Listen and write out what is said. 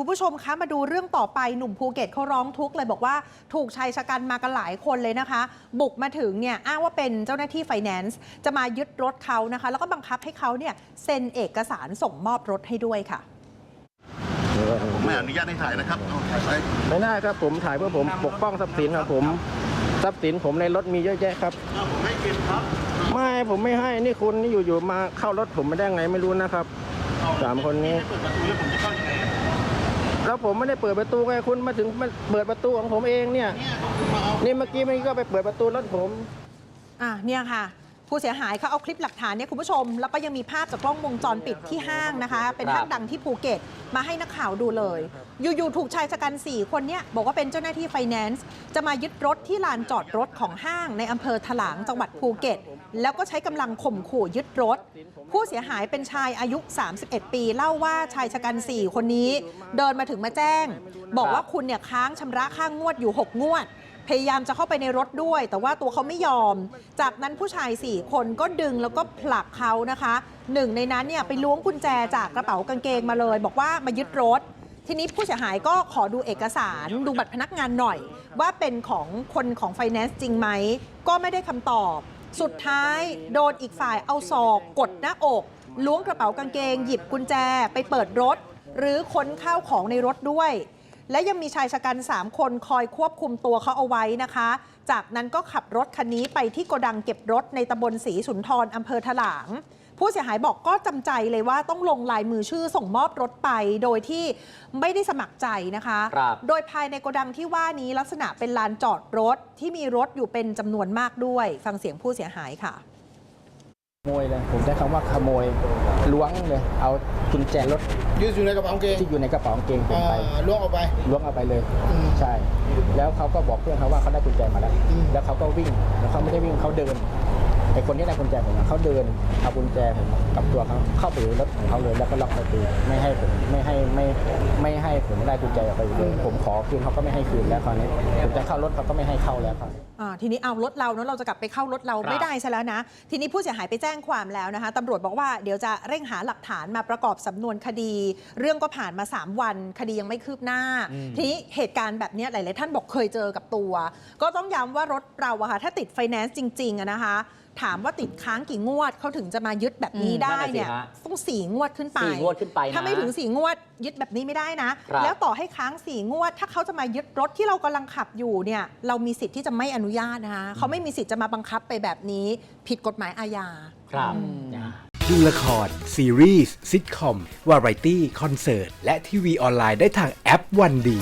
คุณผู้ชมคะมาดูเรื่องต่อไปหนุ่มภูเก็ตเขาร้องทุกข์เลยบอกว่าถูกชายชะกันมากันหลายคนเลยนะคะ บุกมาถึงเนี่ยอ้างว่าเป็นเจ้าหน้าที่ไฟแนนซ์จะมายึดรถเขานะคะ แล้วก็บังคับให้เขาเนี่ยเซ็นเอกสารส่งมอบรถให้ด้วยค่ะผมไม่อนุญาตให้ถ่ายนะครับเอาถ่ายไปไม่ได้ครับผมถ่ายเพื่อผมปกป้องทรัพย์สินครับผมทรัพย์สินผมในรถมีเยอะแยะครับเอาผมให้เก็บครับ ไม่ผมไม่ให้นี่คุณนี่อยู่ๆมาเข้ารถผมไม่ได้ไงไม่รู้นะครับเอสามคนนี้เปิดประตูแล้วผมจะเข้ายังไง แล้วผมไม่ได้เปิดประตูไงคุณมาถึงมาเปิดประตูของผมเองเนี่ยนี่เอานี่เมื่อกี้เมื่อกี้ก็ไปเปิดประตูรถผม อะเนี่ยค่ะ ผู้เสียหายเขาเอาคลิปหลักฐานเนี่ยคุณผู้ชม แล้วก็ยังมีภาพจากกล้องวงจรปิดที่ห้างนะคะ เป็นห้างดังที่ภูเก็ตมาให้นักข่าวดูเลย อยู่ๆถูกชายชะกัน 4 คนเนี่ยบอกว่าเป็นเจ้าหน้าที่ไฟแนนซ์จะมายึดรถที่ลานจอดรถของห้างในอำเภอถลางจังหวัดภูเก็ต แล้วก็ใช้กำลังข่มขู่ยึดรถ ผู้เสียหายเป็นชายอายุ 31 ปี เล่าว่าชายชะกัน 4 คนนี้ เดินมาถึงมาแจ้ง บอกว่าคุณเนี่ยค้างชำระค่างงวดอยู่ 6 งวด พยายามจะเข้าไปในรถด้วย แต่ว่าตัวเขาไม่ยอม จากนั้นผู้ชาย 4 คนก็ดึงแล้วก็ผลักเขานะคะหนึ่งในนั้นเนี่ยไปล้วงกุญแจจากกระเป๋ากางเกงมาเลย บอกว่ามายึดรถ ทีนี้ผู้เสียหายก็ขอดูเอกสารดูบัตรพนักงานหน่อย ว่าเป็นของคนของไฟแนนซ์จริงไหม ก็ไม่ได้คำตอบ สุดท้ายโดนอีกฝ่ายเอาศอกกดหน้าอกล้วงกระเป๋ากางเกง หยิบกุญแจไปเปิดรถ หรือค้นข้าวของในรถด้วย และยังมีชายชะกัน 3 คนคอยควบคุมตัวเขาเอาไว้นะคะ จากนั้นก็ขับรถคันนี้ไปที่โกดังเก็บรถในตำบลศรีสุนทรอำเภอถลาง ผู้เสียหายบอกก็จำใจเลยว่าต้องลงลายมือชื่อส่งมอบรถไปโดยที่ไม่ได้สมัครใจนะคะ ครับ โดยภายในโกดังที่ว่านี้ลักษณะเป็นลานจอดรถที่มีรถอยู่เป็นจำนวนมากด้วย ฟังเสียงผู้เสียหายค่ะ ขโมยเลยผมใช้คำว่าขโมยล้วงเลยเอากุญแจรถยืดอยู่ในกระเป๋ากางเกงที่อยู่ในกระเป๋ากางเกงผมอ่าไปล้วงออกไปล้วงเอาไปเลยอืมใช่ แล้วเขาก็บอกเพื่อนเขาว่าเขาได้กุญแจมาแล้วอืมแล้วเขาก็วิ่งแล้วเขาไม่ได้วิ่งเขาเดิน ไอ้คนที่ได้กุญแจผมอะเขาเดินเอากุญแจผมกับตัวเขาเข้าไปในรถของเขาเลยแล้วก็ล็อกประตูไม่ให้ผมไม่ให้ไม่ไม่ให้ผมได้กุญแจออกไปเลยผมขอคืนเขาก็ไม่ให้คืนแล้วคราวนี้ผมจะเข้ารถเขาก็ไม่ให้เข้าแล้วคราวนี้อ่าทีนี้เอารถเราเนาะเราจะกลับไปเข้ารถเราครับไม่ได้ซะแล้วนะ ทีนี้ผู้เสียหายไปแจ้งความแล้วนะคะตำรวจบอกว่าเดี๋ยวจะเร่งหาหลักฐานมาประกอบสำนวนคดี เรื่องก็ผ่านมา 3 วัน คดียังไม่คืบหน้า ทีนี้เหตุการณ์แบบเนี้ยหลาย ๆ ท่านบอกเคยเจอกับตัว ก็ต้องย้ำว่ารถเราอะค่ะถ้าติดไฟแนนซ์จริงๆอะนะคะ ถามว่าติดค้างกี่งวดเขาถึงจะมายึดแบบนี้อืมได้นั่นน่ะสิเนี่ยฮะต้องสี่งวดขึ้นไปสี่งวดขึ้นไปนะถ้าไม่ถึงสี่งวดยึดแบบนี้ไม่ได้นะครับแล้วต่อให้ค้างสี่งวด ถ้าเขาจะมายึดรถที่เรากำลังขับอยู่เนี่ยเรามีสิทธิ์ที่จะไม่อนุญาตนะคะเขาไม่มีสิทธิ์จะมาบังคับไปแบบนี้ ผิดกฎหมายอาญาครับอืมนะดูละคร ซีรีส์ซิทคอม วาไรตี้ คอนเสิร์ต และทีวีออนไลน์ได้ทางแอปวันดี